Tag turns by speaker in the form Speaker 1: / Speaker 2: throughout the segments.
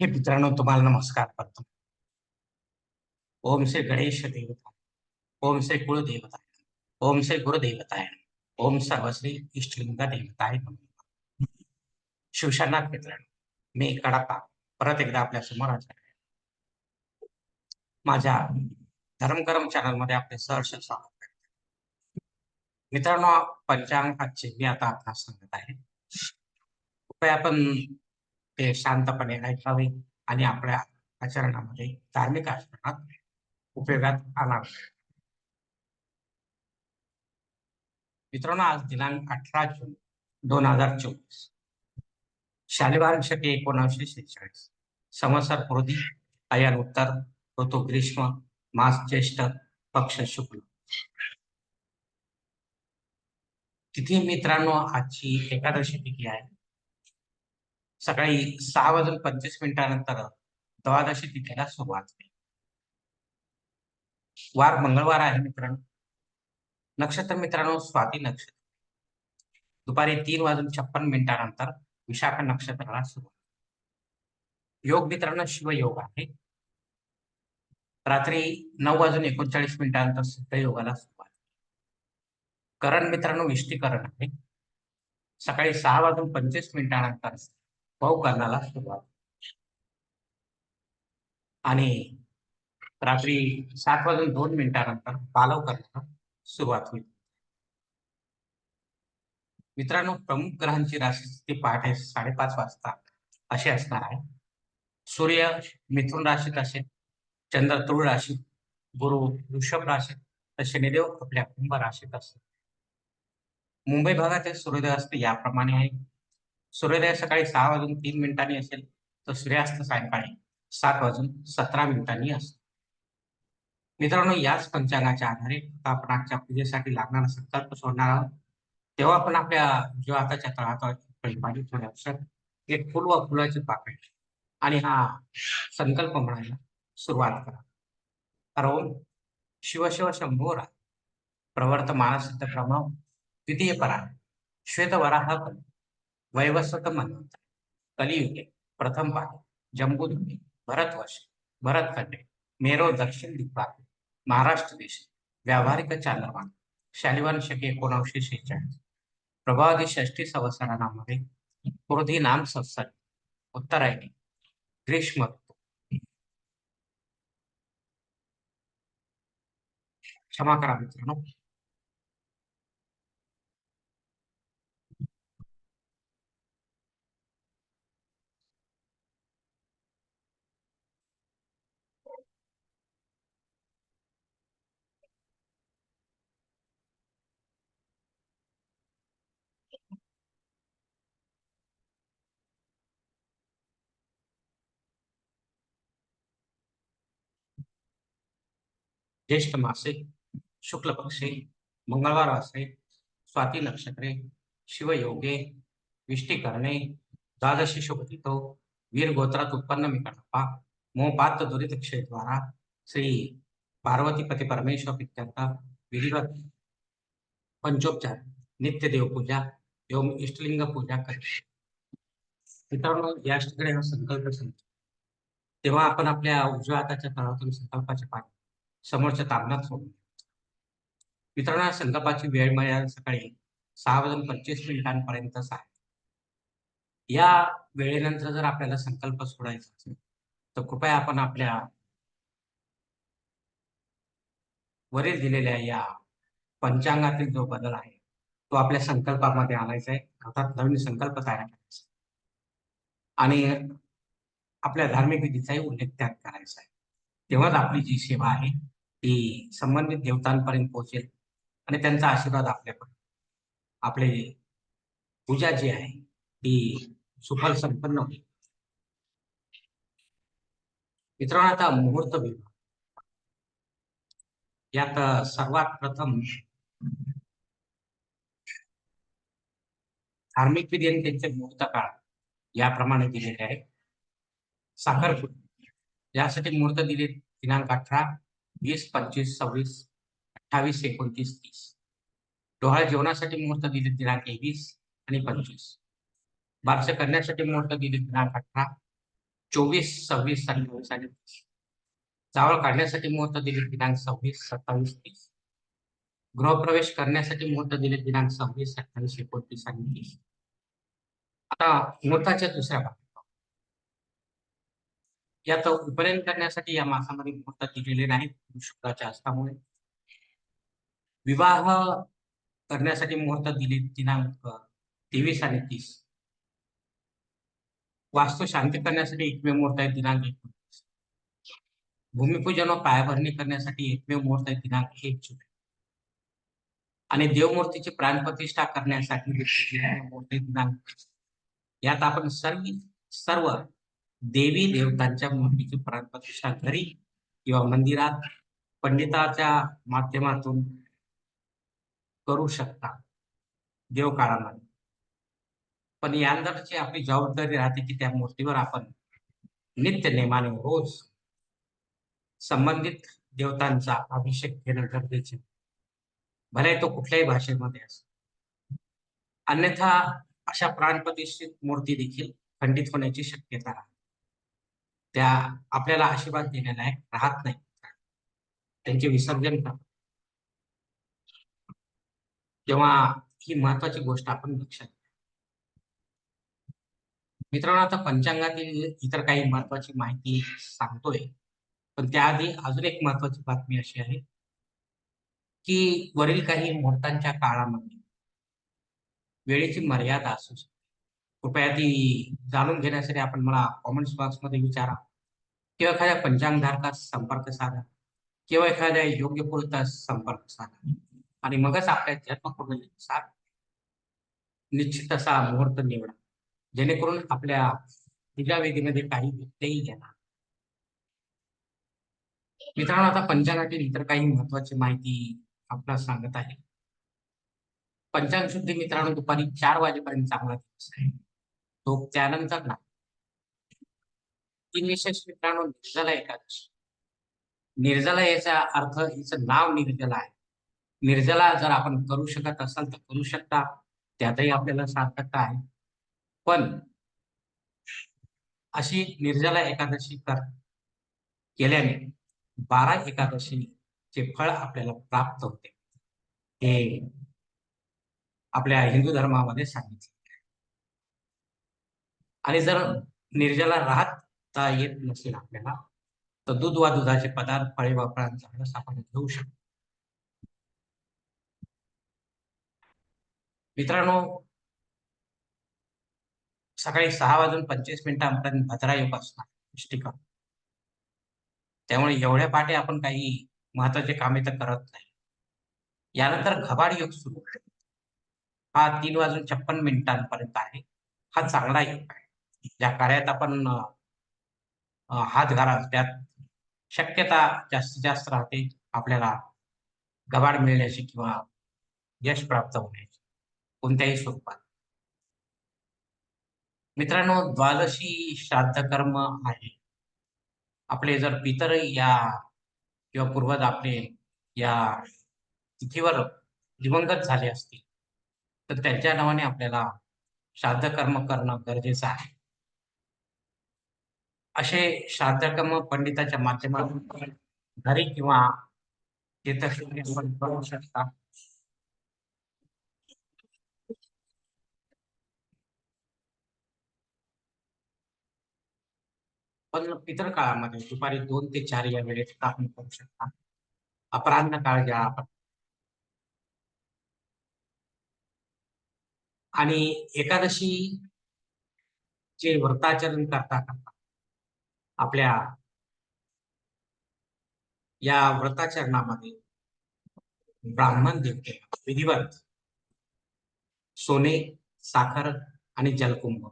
Speaker 1: हे मित्रांनो तुम्हाला नमस्कार करतो. ओम श्री गणेश देवता ओम श्री कुळदेवता ओम श्री गुरुदेवताय. ओम सर्वश्री इष्टलिंगा देवताय नमः. मित्रांनो मी कडापा परत एकदा आपल्यासमोर माझ्या धर्मकरम चॅनलमध्ये आपले सहर्ष स्वागत मित्रांनो पंचांग आजचे मी आता आपणास सांगत आहे. कृपया आपण ते शांतपणे ऐकावे आणि आपल्या आचरणामध्ये धार्मिक आचरणात उपयोगात आणावे. मित्रांनो आज दिनांक अठरा जून दोन हजार चोवीस. शालिवार शके एकोणीसशे शेहेचाळीस. संवत्सर पूर्वी अयन उत्तर ऋतू ग्रीष्म मास ज्येष्ठ पक्ष शुक्ल. तिथे मित्रांनो आजची एकादशी तिथी आहे? सकाळी सहा वाजून पंचवीस मिनिटानंतर द्वादशी तिथेला सुरुवात होईल वार मंगळवार आहे मित्रांनो. नक्षत्र मित्रांनो स्वाती नक्षत्र. दुपारी तीन वाजून छप्पन मिनिटानंतर विशाख नक्षत्राला सुरुवात. योग मित्रांनो शिवयोग आहे. रात्री नऊ वाजून एकोणचाळीस मिनिटानंतर सिद्ध योगाला सुरुवात. करण मित्रांनो विष्टीकरण आहे. सकाळी सहा वाजून पंचवीस मिनिटानंतर भाऊ सुरुवात. आणि रात्री सात वाजून दोन मिनिटानंतर पालव करण्याला सुरुवात होईल. मित्रांनो प्रमुख ग्रहांची राशी पहाटे साडेपाच वाजता अशी असणार आहे. सूर्य मिथुन राशीत असेल चंद्र तुळ राशीत गुरु वृषभ राशीत तर शनिदेव आपल्या कुंभ राशीत असेल मुंबई भागातील सूर्योदय असते याप्रमाणे आहे. सूर्योदय सकाळी सहा वाजून तीन मिनिटांनी असेल तर सूर्यास्त सायंकाळी सात वाजून सतरा मिनिटांनी असतो. मित्रांनो याच पंचांगाच्या आधारे आपण आजच्या पूजेसाठी लागणारा संकल्प सोडणार आहोत. तेव्हा आपण आपल्या जीवाताच्या तळातळ पाणी अक्षर एक फुल व फुलाचे पाकळी आणि हा संकल्प म्हणायला सुरुवात करा. हरवून शिवशिव शिव शंभोरा प्रवर्त मानसिद्ध क्रम द्वितीय परा श्वेत वराह वैवस्वत मनवंत. कलियुगे प्रथम पाद जम्बूद्वीप भरतवर्ष भरतखंडे मेरो दक्षिण दिग्भाग महाराष्ट्र देश व्यावहारिक चांद्रमान शालिवान शके एकोणीसशे शेहेचाळीस. प्रभावादी षष्टी संवत्सरामध्ये क्रोधी नाम संवत्सर उत्तरायणी ग्रीष्म क्षमा करा मित्रांनो. ज्येष्ठ मासे शुक्ल पक्षे मंगळवार असे स्वाती नक्षत्रे शिवयोगे विष्टीकरणे द्वादशी शुभतिथो वीर गोत्रात उत्पन्न मिकडप्पा मोपात दुरित क्षेद्वारा श्री पार्वतीपती परमेश्वर इत्यर्थ विधिवत पंचोपचार नित्य देवपूजा एवं इष्टलिंग पूजा कर मित्रांनो या ठिकाणी हा संकल्प सांगतो तेव्हा आपण आपल्या उजव्या हाताच्या तळातून संकल्पाचे पाठ समोरच्या ताबणात सोडून मित्रांनो संकल्पाची वेळ मर्यादा सकाळी सहा वाजून पंचवीस मिनिटांपर्यंतच आहे या वेळेनंतर जर आपल्याला संकल्प सोडायचा असेल तर कृपया आपण आपल्या वरील दिलेल्या या पंचांगातील जो बदल आहे तो आपल्या संकल्पामध्ये आणायचा आहे. अर्थात नवीन संकल्प तयार करायचा आणि आपल्या धार्मिक विधीचाही उल्लेख त्यात करायचा आहे. तेव्हाच आपली जी सेवा आहे ती संबंधित देवतांपर्यंत पोहोचेल आणि त्यांचा आशीर्वाद आपल्यापर्यंत आपले पूजा जी आहे ती सुफल संपन्न होईल. मित्रांनो आता मुहूर्त विभाग यात सर्वात प्रथम धार्मिक विधी आणि त्यांचे मुहूर्त काळ याप्रमाणे दिलेले आहे. साखर यासाठी मुहूर्त दिले दिनांक अठरा. वीस पंचवीस सव्वीस अठ्ठावीस एकोणतीस तीस. डोहाळ जेवणासाठी मुहूर्त दिले दिनांक एकवीस आणि पंचवीस. बारसे करण्यासाठी मुहूर्त दिले दिनांक अठरा चोवीस सव्वीस अठ्ठावीस आणि तीस. जावळ काढण्यासाठी मुहूर्त दिले दिनांक सव्वीस सत्तावीस तीस. गृहप्रवेश करण्यासाठी मुहूर्त दिले दिनांक सव्वीस अठ्ठावीस एकोणतीस आणि तीस. आता मुहूर्ताच्या दुसऱ्या भाग पाहू. यात उपनयन करण्यासाठी या मासामध्ये मुहूर्त दिलेले नाहीत शुक्राच्या असल्यामुळे विवाह करण्यासाठी मुहूर्त दिले दिनांक तेवीस आणि तीस. वास्तू शांती करण्यासाठी एकमेव मुहूर्त आहे दिनांक एकोणतीस. भूमिपूजन व पायाभरणी करण्यासाठी एकमेव मुहूर्त आहे दिनांक एक जुलै. आणि देवमूर्तीची प्राणप्रतिष्ठा करण्यासाठी मुहूर्त दिनांक यात आपण सर्व सर्व देवी देवतांच्या मूर्तीची प्रतिष्ठा घरी किंवा मंदिरात पंडिताच्या माध्यमातून करू शकता देवकाळामध्ये. पण यांदरची आपली जबाबदारी राहते की त्या मूर्तीवर आपण नित्य नेमाने रोज संबंधित देवतांचा अभिषेक घेणं गरजेचे. भले तो कुठल्याही भाषेमध्ये असो. अन्यथा अशा प्राणप्रतिष्ठित मूर्ती देखील खंडित होण्याची शक्यता राहते. त्या आपल्याला आशीर्वाद देण्यालायक राहत नाही. त्यांचे विसर्जन करतात तेव्हा ही महत्वाची गोष्ट आपण लक्षात मित्रांनो आता पंचांगातील इतर काही महत्वाची माहिती सांगतोय. पण त्याआधी अजून एक महत्वाची बातमी अशी आहे की वरील काही मुहूर्तांच्या काळामध्ये वेळेची मर्यादा असू शकते. कृपया ती जाणून घेण्यासाठी आपण मला कॉमेंट्स बॉक्समध्ये विचारा. किंवा एखाद्या पंचांगधारकास संपर्क साधा. किंवा एखाद्या योग्य पुरुषास संपर्क साधा. आणि मगच आपल्या जन्मकुंडलीनुसार निश्चित असा मुहूर्त निवडा. जेणेकरून आपल्या पूजाविधीमध्ये काही व्यत्ययही येणार. मित्रांनो आता पंचांगातील इतर काही महत्वाची माहिती आपल्याला सांगत आहे. पंचांग शुद्धी मित्रांनो दुपारी चार वाजेपर्यंत चांगला दिवस आहे. त्यानंतर ना तीन विशेष मित्रांनो निर्जला एकादशी. निर्जला याचा अर्थ हिचं नाव निर्जला आहे. निर्जला जर आपण करू शकत असाल तर करू शकता. त्यातही आपल्याला सार्थकता आहे. पण अशी निर्जला एकादशी कर केल्याने बारा एकादशीचे फळ आपल्याला प्राप्त होते. हे आपल्या हिंदू धर्मामध्ये सांगितले. आणि जर निर्जला राहता येत नसेल आपल्याला तर दूध वा दुधाचे पदार्थ फळे वापरांचा रस आपण घेऊ शकतो. मित्रांनो सकाळी सहा वाजून पंचवीस मिनिटांपर्यंत भद्रा योग असणार पुष्टिका त्यामुळे एवढ्या पाठे आपण काही महत्त्वाचे कामे तर करत नाही. यानंतर घबाड योग सुरू. हा तीन वाजून छप्पन मिनिटांपर्यंत आहे. हा चांगला योग आहे. ज्या कार्यात आपण हात घालाल त्यात शक्यता जास्तीत जास्त राहते आपल्याला गबाड मिळण्याची किंवा यश प्राप्त होण्याची. कोणत्याही स्वरूपात. मित्रांनो द्वादशी श्राद्ध कर्म आहे. आपले जर पितर या किंवा पूर्वज आपले या तिथीवर दिवंगत झाले असतील तर त्यांच्या नावाने आपल्याला श्राद्ध कर्म करणं गरजेचं आहे. असे श्राद्धकर्म पंडिताच्या माध्यमातून घरी किंवा आपण करू शकता. पण इतर काळामध्ये दुपारी दोन ते चार या वेळेत आपण करू शकता. अपराह्न काळ घ्या आपण आणि एकादशी चे व्रताचरण करता करता आपल्या या व्रताचरणामध्ये ब्राह्मण देवतेला विधिवत सोने साखर आणि जलकुंभ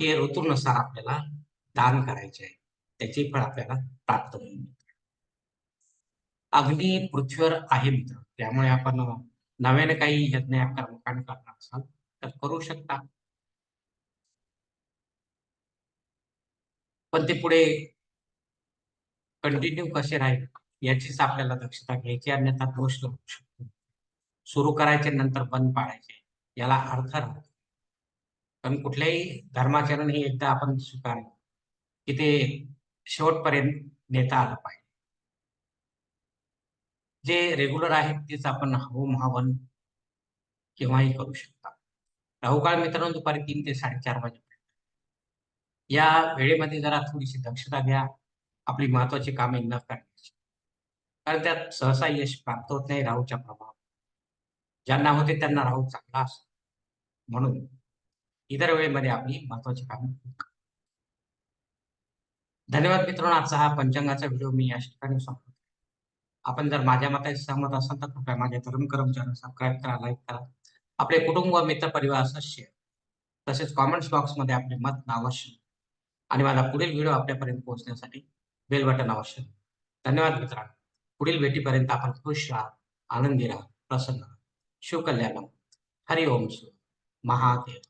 Speaker 1: हे ऋतूनुसार आपल्याला दान करायचे आहे. त्याचे फळ आपल्याला प्राप्त होईल. अग्नी पृथ्वीवर आहे मित्र. त्यामुळे आपण नव्याने काही यज्ञ कर्मकांड करणार असाल तर करू शकता. पण ते पुढे कंटिन्यू कसे राहील याचीच आपल्याला दक्षता घ्यायची अन्यथा दोष लागू शकतो. सुरू करायचे नंतर बंद पाडायचे. याला अर्थ राहतो. पण कुठल्याही धर्माचरण हे एकदा आपण स्वीकार की ते शेवटपर्यंत नेता आलं पाहिजे. जे रेग्युलर आहेत तेच आपण होम हवन केव्हाही करू शकता. राहू काळ मित्रांनो दुपारी तीन ते साडेचार वाजे या वेळेमध्ये जरा थोडीशी दक्षता घ्या. आपली महत्वाची कामे न करण्याची. कारण त्यात सहसा यश प्राप्त होत नाही राहूच्या प्रभाव. ज्यांना होते त्यांना राहू चांगला असतो. म्हणून इतर वेळेमध्ये आपली महत्वाची कामे धन्यवाद मित्रांनो आजचा हा पंचांगाचा व्हिडिओ मी या ठिकाणी सांगतो आपण जर माझ्या मताशी सहमत असाल तर कृपया माझ्या तरुण कर्म सबस्क्राईब करा लाईक करा. आपले कुटुंब मित्र मित्र असं शेअर तसेच कॉमेंट्स बॉक्समध्ये आपले मत अवश्य आणि माझा पुढील व्हिडिओ आपल्यापर्यंत पोहोचण्यासाठी बेल बटन आवश्यक. धन्यवाद मित्रांनो. पुढील भेटीपर्यंत आपण खुश राहा आनंदी राहा प्रसन्न राहा. शिवकल्याणम हरि ओम शिव महादेव.